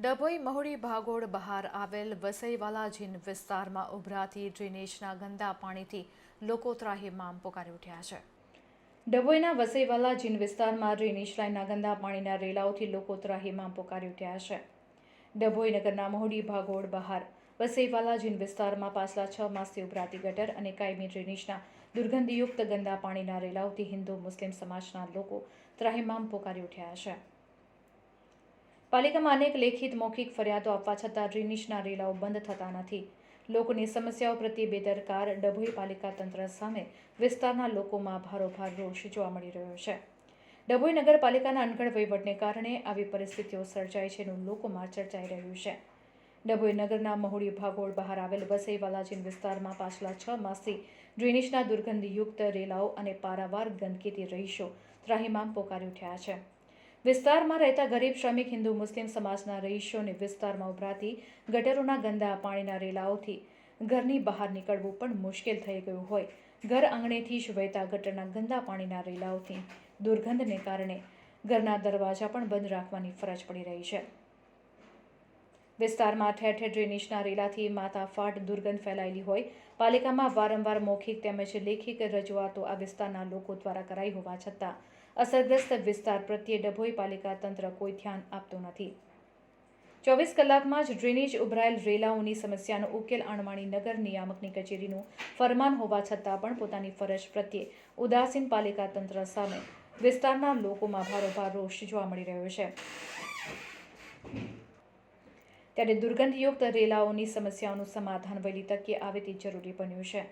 ડભોઈ મહુડી ભાગોળ બહાર આવેલ વસઈવાલા જીન વિસ્તારમાં ઉભરાતી ડ્રેનેજના ગંદા પાણીથી લોકો ત્રાહિમામ પોકારી ઉઠ્યા છે. ડભોઈના વસઈવાલા જીન વિસ્તારમાં ડ્રેનેજ લાઇનના ગંદા પાણીના રેલાઓથી લોકો ત્રાહિમામ પોકારી ઉઠ્યા છે. ડભોઈ નગરના મહુડી ભાગોળ બહાર વસઈવાલા જીન વિસ્તારમાં પાછલા છ માસથી ઉભરાતી ગટર અને કાયમી ડ્રેનેજના દુર્ગંધયુક્ત ગંદા પાણીના રેલાઓથી હિન્દુ મુસ્લિમ સમાજના લોકો ત્રાહિમામ પોકારી ઉઠ્યા છે. પાલિકામાં અનેક લેખિત મૌખિક ફરિયાદો આપવા છતાં ડ્રેનેજના રેલાઓ બંધ થતા નથી. લોકોની સમસ્યાઓ પ્રત્યે બેદરકાર ડભોઈ પાલિકા તંત્ર સામે વિસ્તારના લોકોમાં ભારોભાર રોષ જોવા મળી રહ્યો છે. ડભોઈ નગરપાલિકાના અનગઢ વહીવટને કારણે આવી પરિસ્થિતિઓ સર્જાય છે એનું લોકોમાં ચર્ચાઈ રહ્યું છે. ડભોઈ નગરના મહુડી ભાગોળ બહાર આવેલ વસઈવાલાજીન વિસ્તારમાં પાછલા છ માસથી ડ્રેનેજના દુર્ગંધયુક્ત રેલાઓ અને પારાવાર ગંદકીથી રહીશો ત્રાહિમામ પોકારી ઉઠ્યા છે. વિસ્તારમાં રહેતા ગરીબ શ્રમિક, હિન્દુ, મુસ્લિમ સમાજના રહીશોને વિસ્તારમાં ઉભરાતી ગટરોના ગંદા પાણીના રેલાઓથી ઘરની બહાર નીકળવું પણ મુશ્કેલ થઈ ગયું હોય. ઘર આંગણેથી જ વહેતા ગટરના ગંદા પાણીના રેલાઓથી દુર્ગંધને કારણે ઘરના દરવાજા પણ બંધ રાખવાની ફરજ પડી રહી છે. વિસ્તારમાં ઠેર ઠેર ડ્રેનેજના રેલાથી માથાફાટ દુર્ગંધ ફેલાયેલી હોય. પાલિકામાં વારંવાર મૌખિક તેમજ લેખિત રજૂઆતો આ વિસ્તારના લોકો દ્વારા કરાઈ હોવા છતાં અસરગ્રસ્ત વિસ્તાર પ્રત્યે ડભોઈ પાલિકા તંત્ર કોઈ ધ્યાન આપતું નથી. ચોવીસ કલાકમાં જ ડ્રેનેજ ઉભરાયેલ રેલાઓની સમસ્યાનો ઉકેલ આણવાણી નગર નિયામકની કચેરીનું ફરમાન હોવા છતાં પણ પોતાની ફરજ પ્રત્યે ઉદાસીન પાલિકા તંત્ર સામે વિસ્તારના લોકોમાં ભારોભાર રોષ જોવા મળી રહ્યો છે. ત્યારે દુર્ગંધયુક્ત રેલાઓની સમસ્યાઓનું સમાધાન વહેલી તકે આવે તે જરૂરી બન્યું છે.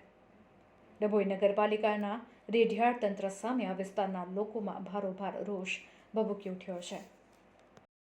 ડભોઈ નગરપાલિકાના રેઢિયાળ તંત્ર સામે આ વિસ્તારના લોકોમાં ભારોભાર રોષ ભભૂકી ઉઠ્યો છે.